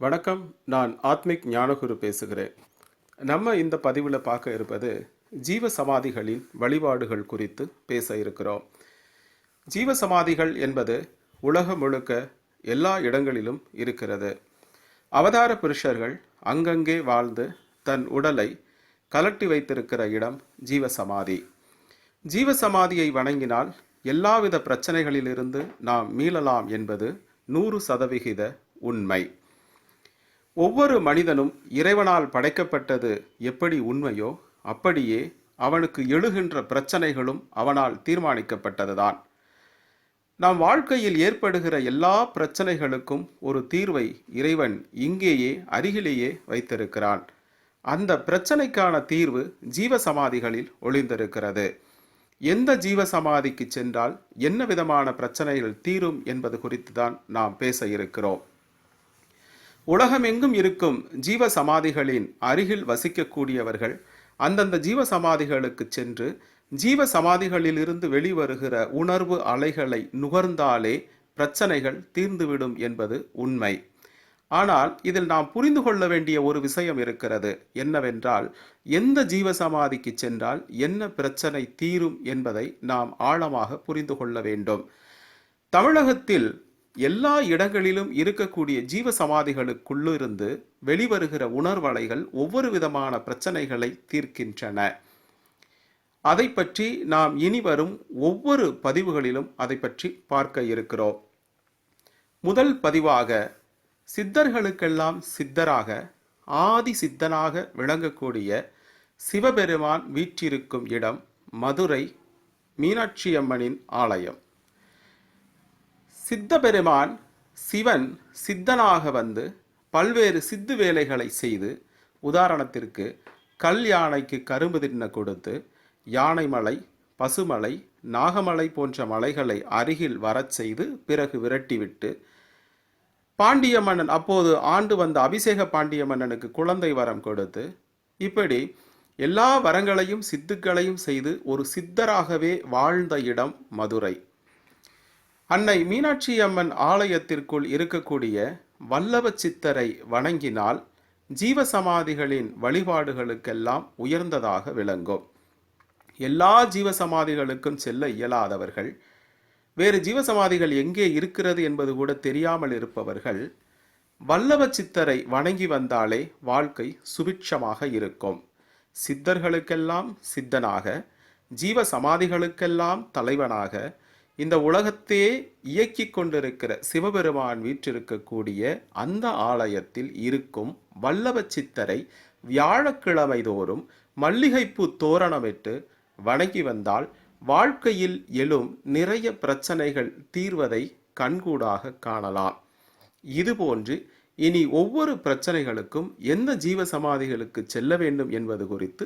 வணக்கம். நான் ஆத்மிக் ஞானகுரு பேசுகிறேன். நம்ம இந்த பதிவில் பார்க்க இருப்பது ஜீவ சமாதிகளின் வழிபாடுகள் குறித்து பேச இருக்கிறோம். ஜீவ சமாதிகள் என்பது உலகம் முழுக்க எல்லா இடங்களிலும் இருக்கிறது. அவதார புருஷர்கள் அங்கங்கே வாழ்ந்து தன் உடலை கலட்டி வைத்திருக்கிற இடம் ஜீவ சமாதி ஜீவ சமாதியை வணங்கினால் எல்லாவித பிரச்சனைகளிலிருந்து நாம் மீளலாம் என்பது நூறு சதவிகித உண்மை. ஒவ்வொரு மனிதனும் இறைவனால் படைக்கப்பட்டது எப்படி உண்மையோ அப்படியே அவனுக்கு எழுகின்ற பிரச்சனைகளும் அவனால் தீர்மானிக்கப்பட்டதுதான். நம் வாழ்க்கையில் ஏற்படுகிற எல்லா பிரச்சனைகளுக்கும் ஒரு தீர்வை இறைவன் இங்கேயே அருகிலேயே வைத்திருக்கிறான். அந்த பிரச்சனைக்கான தீர்வு ஜீவ சமாதிகளில் ஒளிந்திருக்கிறது. எந்த ஜீவ சமாதிக்கு சென்றால் என்ன விதமான பிரச்சனைகள் தீரும் என்பது குறித்து தான் நாம் பேச இருக்கிறோம். உலகமெங்கும் இருக்கும் ஜீவ சமாதிகளின் அருகில் வசிக்கக்கூடியவர்கள் அந்தந்த ஜீவ சமாதிகளுக்கு சென்று ஜீவ சமாதிகளிலிருந்து வெளிவருகிற உணர்வு அலைகளை நுகர்ந்தாலே பிரச்சனைகள் தீர்ந்துவிடும் என்பது உண்மை. ஆனால் இதில் நாம் புரிந்து கொள்ள வேண்டிய ஒரு விஷயம் இருக்கிறது. என்னவென்றால் எந்த ஜீவ சமாதிக்கு சென்றால் என்ன பிரச்சனை தீரும் என்பதை நாம் ஆழமாக புரிந்து கொள்ள வேண்டும். தமிழகத்தில் எல்லா இடங்களிலும் இருக்கக்கூடிய ஜீவ சமாதிகளுக்குள்ளிருந்து வெளிவருகிற உணர்வலைகள் ஒவ்வொரு விதமான பிரச்சனைகளை தீர்க்கின்றன. அதை பற்றி நாம் இனி வரும் ஒவ்வொரு பதிவுகளிலும் அதை பற்றி பார்க்க இருக்கிறோம். முதல் பதிவாக சித்தர்களுக்கெல்லாம் சித்தராக ஆதி சித்தனாக விளங்கக்கூடிய சிவபெருமான் வீற்றிருக்கும் இடம் மதுரை மீனாட்சி அம்மனின் ஆலயம். சித்தபெருமான் சிவன் சித்தனாக வந்து பல்வேறு சித்து வேலைகளை செய்து உதாரணத்திற்கு கல் யானைக்கு கரும்பு தின்ன கொடுத்து யானைமலை பசுமலை நாகமலை போன்ற மலைகளை அருகில் வரச் செய்து பிறகு விரட்டிவிட்டு பாண்டிய மன்னன் அப்போது ஆண்டு வந்த அபிஷேக பாண்டிய மன்னனுக்கு குழந்தை வரம் கொடுத்து இப்படி எல்லா வரங்களையும் சித்துக்களையும் செய்து ஒரு சித்தராகவே வாழ்ந்த இடம் மதுரை. அன்னை மீனாட்சி அம்மன் ஆலயத்திற்குள் இருக்கக்கூடிய வல்லவ சித்தரை வணங்கினால் ஜீவசமாதிகளின் வழிபாடுகளுக்கெல்லாம் உயர்ந்ததாக விளங்கும். எல்லா ஜீவசமாதிகளுக்கும் செல்ல இயலாதவர்கள் வேறு ஜீவசமாதிகள் எங்கே இருக்கிறது என்பது கூட தெரியாமல் இருப்பவர்கள் வல்லவ சித்தரை வணங்கி வந்தாலே வாழ்க்கை சுபிட்சமாக இருக்கும். சித்தர்களுக்கெல்லாம் சித்தனாக ஜீவ சமாதிகளுக்கெல்லாம் தலைவனாக இந்த உலகத்தையே இயக்கி கொண்டிருக்கிற சிவபெருமான் வீற்றிருக்கக்கூடிய அந்த ஆலயத்தில் இருக்கும் வல்லவ சித்தரை வியாழக்கிழமை தோறும் மல்லிகைப்பூ தோரணமிட்டு வணங்கி வந்தால் வாழ்க்கையில் எழும் நிறைய பிரச்சனைகள் தீர்வதை கண்கூடாக காணலாம். இதுபோன்று இனி ஒவ்வொரு பிரச்சனைகளுக்கும் எந்த ஜீவ சமாதிகளுக்கு செல்ல வேண்டும் என்பது குறித்து